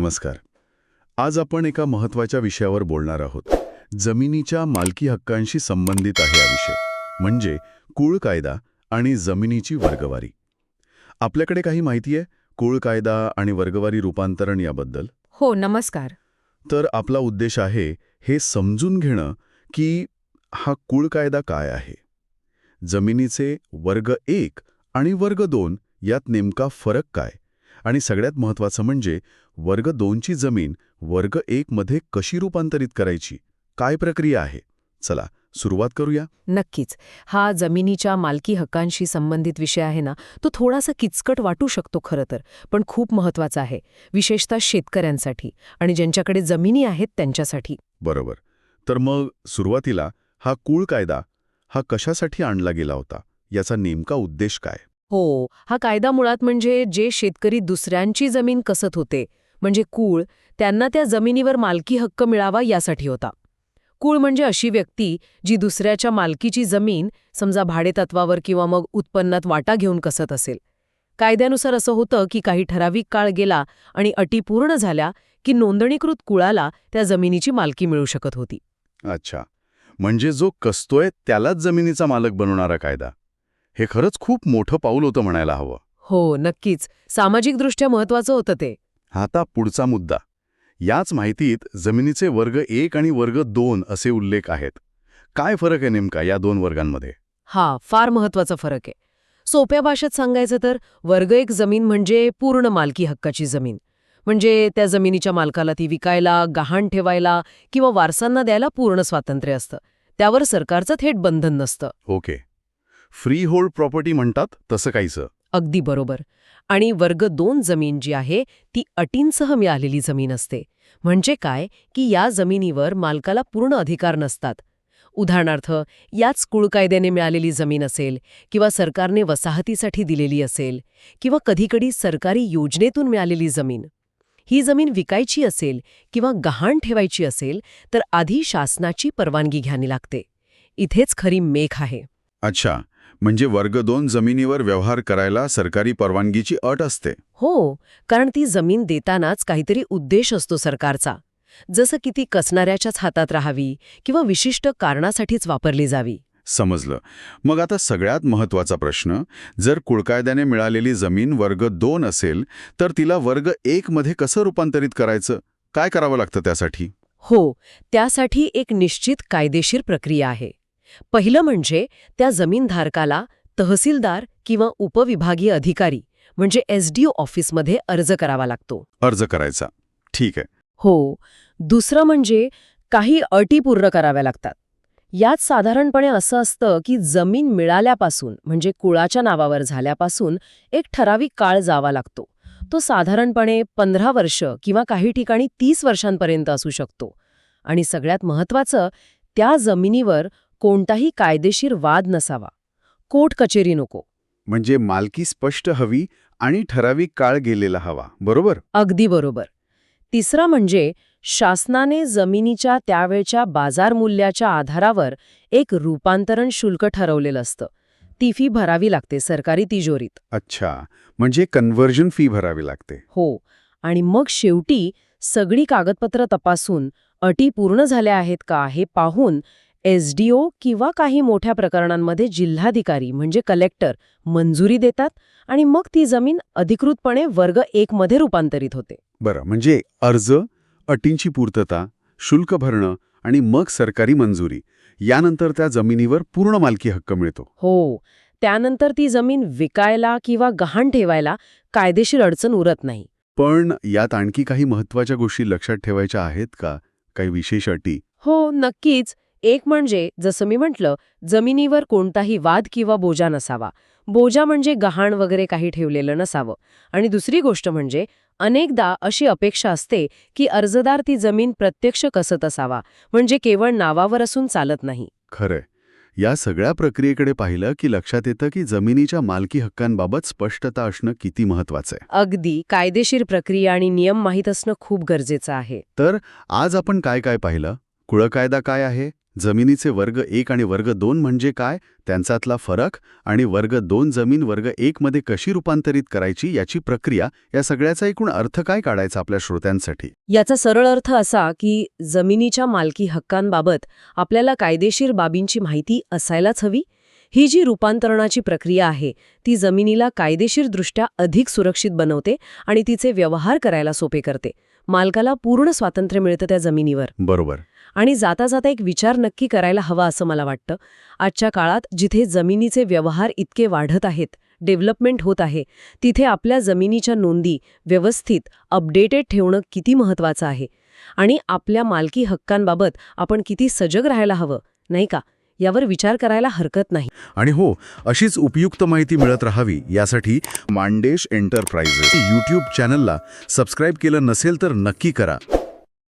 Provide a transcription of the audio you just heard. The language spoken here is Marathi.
नमस्कार. आज आपण एका महत्त्वाच्या विषयावर बोलणार आहोत. जमिनीच्या मालकी हक्कांशी संबंधित आहे हा विषय. म्हणजे कुळ कायदा आणि जमिनीची वर्गवारी. आपल्याकडे काही माहिती आहे? कुळ कायदा आणि वर्गवारी रूपांतरण याबद्दल? हो नमस्कार. तर आपला उद्देश आहे हे समजून घेणं की हा कुळ कायदा काय आहे? जमिनीचे वर्ग एक आणि वर्ग दोन यात नेमका फरक काय? आणि सगळ्यात महत्त्वाचं म्हणजे वर्ग दोनची जमीन वर्ग एक मध्ये कशी रूपांतरित करायची? काय प्रक्रिया आहे? चला सुरुवात करूया. नक्कीच. हा जमिनीच्या मालकी हक्कांशी संबंधित विषय आहे ना तो थोडासा किचकट वाटू शकतो खरं तर पण खूप महत्त्वाचा आहे विशेषतः शेतकऱ्यांसाठी आणि ज्यांच्याकडे जमिनी आहेत त्यांच्यासाठी. बरोबर. तर मग सुरुवातीला हा कुळ कायदा हा कशासाठी आणला गेला होता? याचा नेमका उद्देश काय? हो हा कायदा मुळात म्हणजे जे शेतकरी दुसऱ्यांची जमीन कसत होते म्हणजे कुळ त्यांना त्या जमिनीवर मालकी हक्क मिळावा यासाठी होता. कुळ म्हणजे अशी व्यक्ती जी दुसऱ्याच्या मालकीची जमीन समजा भाडेतत्वावर किंवा मग उत्पन्नात वाटा घेऊन कसत असेल. कायद्यानुसार असं होतं की काही ठराविक काळ गेला आणि अटी पूर्ण झाल्या की नोंदणीकृत कुळाला त्या जमिनीची मालकी मिळू शकत होती. अच्छा. म्हणजे जो कसतोय त्यालाच जमिनीचा मालक बनवणारा कायदा. हे खरंच खूप मोठं पाऊल होतं म्हणायला हवं. हो नक्कीच. सामाजिकदृष्ट्या महत्वाचं होतं ते. आता पुढचा मुद्दा. याच माहितीत जमिनीचे वर्ग एक आणि वर्ग दोन असे उल्लेख आहेत. काय फरक आहे नेमका या दोन वर्गांमध्ये? हा फार महत्त्वाचा फरक आहे. सोप्या भाषेत सांगायचं तर वर्ग एक जमीन म्हणजे पूर्ण मालकी हक्काची जमीन. म्हणजे त्या जमिनीच्या मालकाला ती विकायला गहाण ठेवायला किंवा वारसांना द्यायला पूर्ण स्वातंत्र्य असतं. त्यावर सरकारचं थेट बंधन नसतं. ओके. फ्री होल्ड प्रॉपर्टी म्हणतात तसं काहीचं अगदी बरोबर. आणि वर्ग दोन जमीन जी आहे ती अटींसह मिळालेली जमीन असते. म्हणजे काय? की या जमिनीवर मालकाला पूर्ण अधिकार नसतात. उदाहरणार्थ याच कुळकायद्याने मिळालेली जमीन असेल किंवा सरकारने वसाहतीसाठी दिलेली असेल किंवा कधीकधी सरकारी योजनेतून मिळालेली जमीन. ही जमीन विकायची असेल किंवा गहाण ठेवायची असेल तर आधी शासनाची परवानगी घ्यावी लागते. इथेच खरी मेख आहे. अच्छा. म्हणजे वर्ग दोन जमिनीवर व्यवहार करायला सरकारी परवानगीची अट असते. हो कारण ती जमीन देतानाच काहीतरी उद्देश असतो सरकारचा. जसं की ती कसणाऱ्याच्याच हातात राहावी किंवा विशिष्ट कारणासाठीच वापरली जावी. समजलं. मग आता सगळ्यात महत्त्वाचा प्रश्न जर कुळकायद्याने मिळालेली जमीन वर्ग दोन असेल तर तिला वर्ग एक मध्ये कसं रूपांतरित करायचं? काय करावं लागतं त्यासाठी? हो त्यासाठी एक निश्चित कायदेशीर प्रक्रिया आहे. पहिलं म्हणजे त्या जमीनधारकाला तहसीलदार किंवा उपविभागीय अधिकारी म्हणजे एसडीओ ऑफिसमध्ये अर्ज करावा लागतो. अर्ज करायचा. ठीक आहे. हो. दुसरं म्हणजे काही अटी पूर्ण कराव्या लागतात. यात साधारणपणे असं असतं की जमीन मिळाल्यापासून म्हणजे कुळाच्या नावावर झाल्यापासून एक ठराविक काळ जावा लागतो. तो साधारणपणे पंधरा वर्ष किंवा काही ठिकाणी तीस वर्षांपर्यंत असू शकतो. आणि सगळ्यात महत्त्वाचं त्या जमिनीवर कोणताही कायदेशीर वाद नसावा. कोर्ट कचेरी नको. म्हणजे मालकी स्पष्ट हवी आणि ठराविक काळ गेलेला हवा बरोबर? अगदी बरोबर. तिसरा म्हणजे शासनाने जमिनीच्या त्यावेळच्या बाजार मूल्याच्या आधारावर एक रूपांतरण शुल्क ठरवलेलं असतं. ती फी भरावी लागते सरकारी तिजोरीत. अच्छा म्हणजे कन्व्हर्जन फी भरावी लागते. हो आणि मग शेवटी सगळी कागदपत्र तपासून अटी पूर्ण झाल्या आहेत का हे पाहून एसडीओ किंवा काही मोठ्या प्रकरणांमध्ये जिल्हाधिकारी म्हणजे कलेक्टर मंजुरी देतात आणि मग ती जमीन अधिकृतपणे वर्ग एक मध्ये रूपांतरित होते. बरं म्हणजे अर्ज अटींची पूर्तता शुल्क भरणं आणि मग सरकारी मंजुरी यानंतर त्या जमिनीवर पूर्ण मालकी हक्क मिळतो. हो त्यानंतर ती जमीन विकायला किंवा गहाण ठेवायला कायदेशीर अडचण उरत नाही. पण यात आणखी काही महत्त्वाच्या गोष्टी लक्षात ठेवायच्या आहेत का? काही विशेष अटी? हो नक्कीच. एक म्हणजे जसं मी म्हटलं जमिनीवर कोणताही वाद किंवा बोजा नसावा. बोजा म्हणजे गहाण वगैरे काही ठेवलेलं नसावं. आणि दुसरी गोष्ट म्हणजे अनेकदा अशी अपेक्षा असते की अर्जदार ती जमीन प्रत्यक्ष कसत असावा म्हणजे केवळ नावावर असून चालत नाही. खरंय या सगळ्या प्रक्रियेकडे पाहिलं की लक्षात येतं की जमिनीच्या मालकी हक्कांबाबत स्पष्टता असणं किती महत्वाचं आहे. अगदी कायदेशीर प्रक्रिया आणि नियम माहीत असणं खूप गरजेचं आहे. तर आज आपण काय काय पाहिलं? कुळकायदा काय आहे? जमिनीचे वर्ग एक आणि वर्ग दोन म्हणजे काय? त्यांच्यातला फरक आणि वर्ग दोन जमीन वर्ग एक मध्ये कशी रूपांतरित करायची याची प्रक्रिया या सगळ्याचा एकूण अर्थ काय काढायचा आपल्या श्रोत्यांसाठी? याचा सरळ अर्थ असा की जमिनीच्या मालकी हक्कांबाबत आपल्याला कायदेशीर बाबींची माहिती असायलाच हवी. ही जी रूपांतरणाची प्रक्रिया आहे ती जमिनीला कायदेशीरदृष्ट्या अधिक सुरक्षित बनवते आणि तिचे व्यवहार करायला सोपे करते. मालकाला पूर्ण स्वातंत्र्य मिळतं त्या जमिनीवर. बरोबर. आणि जाता जाता एक विचार नक्की करायला हवा असं मला वाटतं. आजच्या काळात जिथे जमिनीचे व्यवहार इतके वाढत आहेत डेव्हलपमेंट होत आहे तिथे आपल्या जमिनीच्या नोंदी व्यवस्थित अपडेटेड ठेवणं किती महत्वाचं आहे. आणि आपल्या मालकी हक्कांबाबत आपण किती सजग राहायला हवं नाही का? यावर विचार करायला हरकत नाही. आणि हो अशीच उपयुक्त माहिती मिळत राहावी यासाठी मांडेश एंटरप्राइजेस यूट्यूब चॅनलला सबस्क्राईब केलं नसेल तर नक्की करा.